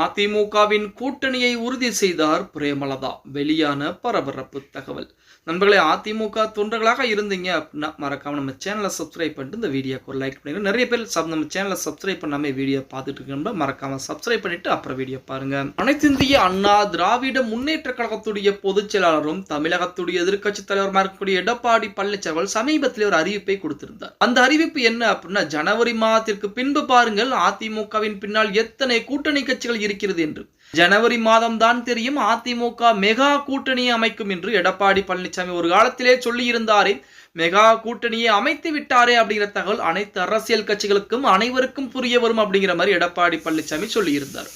அதிமுகவின் கூட்டணியை உறுதி செய்தார் பிரேமலதா. வெளியான பரபரப்பு தகவல். நண்பர்களே அதிமுக தொண்டர்களாக இருந்தீங்க அப்படின்னா மறக்காம நம்ம சேனலை சப்ஸ்கிரைப் பண்ணிட்டு இந்த வீடியோக்கு ஒரு லைக் பண்ணுங்க நிறைய பேர் சப் நம்ம சேனலை சப்ஸ்கிரைப் பண்ணாம வீடியோ பார்த்துட்டு இருக்கணும் மறக்காம சப்ஸ்கிரைப் பண்ணிட்டு அப்புறம் வீடியோ பாருங்க. அனைத்து இந்திய அண்ணா திராவிட முன்னேற்ற கழகத்துடைய பொதுச் செயலாளரும் தமிழகத்துடைய எதிர்க்கட்சி தலைவருமா இருக்கக்கூடிய எடப்பாடி பழனிசாமி சமீபத்தில் ஒரு அறிவிப்பை கொடுத்திருந்தார். அந்த அறிவிப்பு என்ன அப்படின்னா ஜனவரி மாதத்திற்கு பின்பு பாருங்கள் அதிமுகவின் பின்னால் எத்தனை கூட்டணி கட்சிகள் இருக்கிறது என்று. ஜனவரி மாதம் தான் தெரியும் அதிமுக மெகா கூட்டணியை அமைக்கும் என்று எடப்பாடி பழனிசாமி ஒரு காலத்திலே சொல்லியிருந்தாரே மெகா கூட்டணியை அமைத்து விட்டாரே அப்படிங்கிற தகவல் அனைத்து அரசியல் கட்சிகளுக்கும் அனைவருக்கும் புரிய வரும் அப்படிங்கிற மாதிரி எடப்பாடி பழனிசாமி சொல்லியிருந்தார்.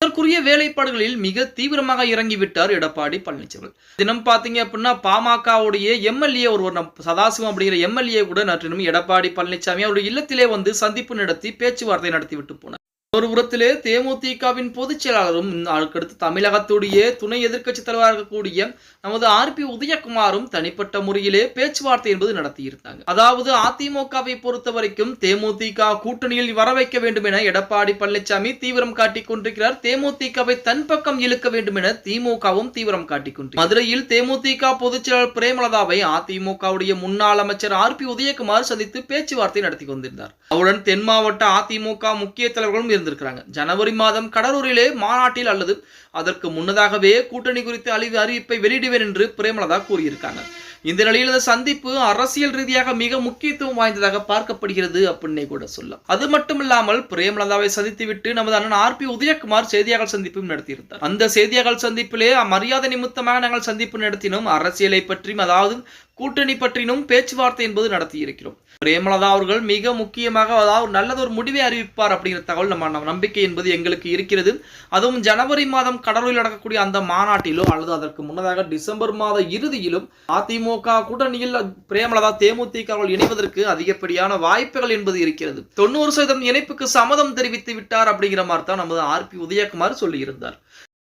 அதற்குரிய வேலைப்பாடுகளில் மிக தீவிரமாக இறங்கிவிட்டார் எடப்பாடி பழனிசாமி தினம் பார்த்தீங்க அப்படின்னா பாமகவுடைய எம்எல்ஏ ஒருவர் நம் சதாசிவம் அப்படிங்கிற எம்எல்ஏ கூட நற்றினும் எடப்பாடி பழனிசாமி அவருடைய இல்லத்திலே வந்து சந்திப்பு நடத்தி பேச்சுவார்த்தை நடத்தி விட்டு போனார். ஒரு புறத்திலே தேமுதிகவின் பொதுச் செயலாளரும் அதுக்கடுத்து தமிழகத்துடைய துணை எதிர்க்கட்சி தலைவராக இருக்கக்கூடிய நமது ஆர் பி உதயகுமாரும் தனிப்பட்ட முறையிலே பேச்சுவார்த்தை என்பது நடத்தியிருந்தாங்க. அதாவது அதிமுகவை பொறுத்த வரைக்கும் தேமுதிக கூட்டணியில் வர வைக்க வேண்டும் என எடப்பாடி பழனிசாமி தீவிரம் காட்டிக் கொண்டிருக்கிறார். தேமுதிகவை தன் பக்கம் இழுக்க வேண்டும் என திமுகவும் தீவிரம் காட்டிக் கொண்டிருக்கிறார் மதுரையில் தேமுதிக பொதுச் செயலாளர் பிரேமலதாவை அதிமுகவுடைய முன்னாள் அமைச்சர் ஆர் பி உதயகுமார் சந்தித்து பேச்சுவார்த்தை நடத்தி கொண்டிருந்தார். அவருடன் தென் மாவட்ட அதிமுக முக்கிய தலைவர்களும் இருந்திருக்கிறாங்க ஜனவரி மாதம் கடலூரிலே மாநாட்டில் அல்லது அதற்கு முன்னதாகவே கூட்டணி குறித்து அழிவு அறிவிப்பை வெளியிடுவேன் என்று பிரேமலதா கூறியிருக்காங்க. இந்த நிலையில் இந்த சந்திப்பு அரசியல் ரீதியாக மிக முக்கியத்துவம் வாய்ந்ததாக பார்க்கப்படுகிறது அப்படின்னே கூட சொல்லலாம். அது மட்டும் இல்லாமல் பிரேமலதாவை சந்தித்துவிட்டு நமது அண்ணன் ஆர் பி உதயகுமார் செய்தியாளர் சந்திப்பும் நடத்தியிருந்தார். அந்த செய்தியாளர் சந்திப்பிலே மரியாதை நிமித்தமாக நாங்கள் சந்திப்பு நடத்தினோம். அரசியலை பற்றியும் அதாவது கூட்டணி பற்றினும் பேச்சுவார்த்தை என்பது நடத்தியிருக்கிறோம். பிரேமலதா அவர்கள் மிக முக்கியமாக அதாவது நல்லது ஒரு முடிவை அறிவிப்பார் அப்படிங்கிற தகவல் நம்ம நம்பிக்கை என்பது எங்களுக்கு இருக்கிறது. அதுவும் ஜனவரி மாதம் கடலூரில் நடக்கக்கூடிய அந்த மாநாட்டிலோ அல்லது அதற்கு முன்னதாக டிசம்பர் மாத இறுதியிலும் அதிமுக கூட்டணியில் பிரேமலதா தேமுதிக இணைவதற்கு அதிகப்படியான வாய்ப்புகள் என்பது இருக்கிறது. தொண்ணூறு சதவீதம் இணைப்புக்கு சம்மதம் தெரிவித்து விட்டார் அப்படிங்கிற மாதிரி தான் நமது ஆர் பி உதயகுமார் சொல்லியிருந்தார்.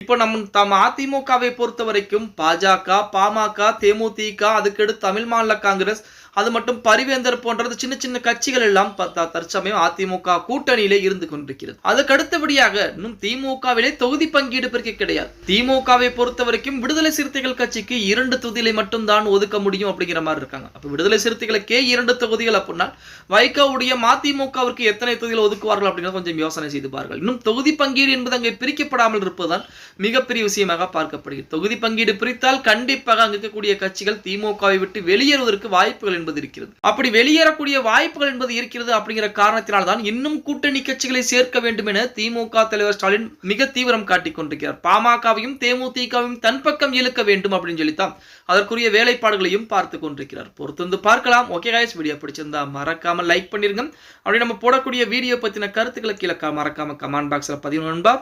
இப்போ நம் தம் அதிமுகவை பொறுத்த வரைக்கும் பாஜக பாமக தேமுதிக அதுக்கடுத்து தமிழ் மாநில காங்கிரஸ் அது மட்டும் பரிவேந்தர் போன்றது சின்ன சின்ன கட்சிகள் எல்லாம் தற்சமயம் அதிமுக கூட்டணியிலே இருந்து கொண்டிருக்கிறது. அதுக்கு அடுத்தபடியாக இன்னும் திமுகவிலே தொகுதி பங்கீடு பிரிக்க கிடையாது. திமுகவை பொறுத்த வரைக்கும் விடுதலை சிறுத்தைகள் கட்சிக்கு இரண்டு தொகுதிகளை மட்டும்தான் ஒதுக்க முடியும் அப்படிங்கிற மாதிரி இருக்காங்க. அப்ப விடுதலை சிறுத்தைகளுக்கே இரண்டு தொகுதிகள் அப்படின்னா வைகோவுடைய மதிமுகவிற்கு எத்தனை தொகுதிகள் ஒதுக்குவார்கள் அப்படிங்கிறத கொஞ்சம் யோசனை செய்து பாருங்கள். இன்னும் தொகுதி பங்கீடு என்பது அங்கே பிரிக்கப்படாமல் இருப்பதுதான் மிகப்பெரிய விஷயமாக பார்க்கப்படுகிறது. தொகுதி பங்கீடு பிரித்தால் கண்டிப்பாக அங்க இருக்கக்கூடிய கட்சிகள் திமுகவை விட்டு வெளியேறுவதற்கு வாய்ப்புகள் என்பது என்பது இருக்கிறது. அப்படி வெளியேறக்கூடிய வாய்ப்புகள் என்பது இருக்கிறது அப்படிங்கிற காரணத்தினால் தான் இன்னும் கூட்டணி கட்சிகளை சேர்க்க வேண்டும் என திமுக தலைவர் ஸ்டாலின் மிக தீவிரம் காட்டிக் கொண்டிருக்கிறார். பாமகவையும் தேமுதிகவையும் தன் பக்கம் இழுக்க வேண்டும் அப்படின்னு சொல்லித்தான் அதற்குரிய வேலைப்பாடுகளையும் பார்த்து கொண்டிருக்கிறார். பொறுத்து வந்து பார்க்கலாம். ஓகே காய்ஸ் வீடியோ பிடிச்சிருந்தா மறக்காம லைக் பண்ணிருங்க. அப்படி நம்ம போடக்கூடிய வீடியோ பத்தின கருத்துக்களை கீழே மறக்காம கமெண்ட் பாக்ஸ்ல பதிவு நண்பா.